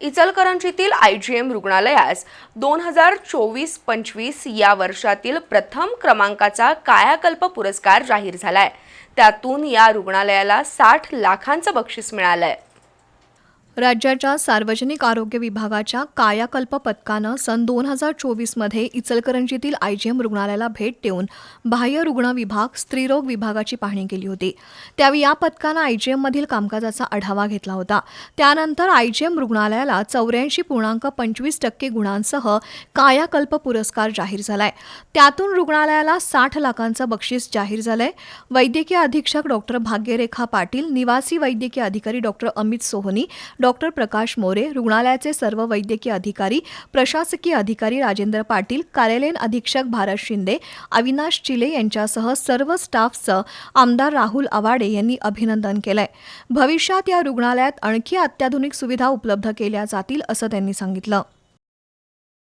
इचलकरंजीतील I G M रुग्णालयास दोन हजार चोवीस पंचवीस या वर्षातील प्रथम क्रमांकाचा कायाकल्प पुरस्कार जाहीर झाला आहे त्यातून या रुग्णालयाला साठ लाखांचं बक्षीस मिळालं आहे राज्याच्या सार्वजनिक आरोग्य विभागाच्या कायाकल्प पथकानं सन दोन हजार चोवीसमध्ये इचलकरंजीतील आयजीएम रुग्णालयाला भेट देऊन बाह्य रुग्ण विभाग स्त्रीरोग विभागाची पाहणी केली होती. त्यावेळी या पथकानं आयजीएममधील कामकाजाचा आढावा घेतला होता. त्यानंतर आयजीएम रुग्णालयाला चौऱ्याऐंशी पूर्णांक पंचवीस टक्के गुणांसह कायाकल्प पुरस्कार जाहीर झालाय. त्यातून रुग्णालयाला साठ लाखांचं बक्षीस जाहीर झालंय. वैद्यकीय अधीक्षक डॉक्टर भाग्यरेखा पाटील निवासी वैद्यकीय अधिकारी डॉक्टर अमित सोहनी डॉ. डॉक्टर प्रकाश मोरे रुग्णालयाचे सर्व वैद्यकीय अधिकारी प्रशासकीय अधिकारी राजेंद्र पाटील कार्यालयीन अधीक्षक भारत शिंदे अविनाश चिले यांच्यासह सर्व स्टाफचं आमदार राहुल आवाडे यांनी अभिनंदन केलंय. भविष्यात या रुग्णालयात आणखी अत्याधुनिक सुविधा उपलब्ध केल्या जातील असं त्यांनी सांगितलं.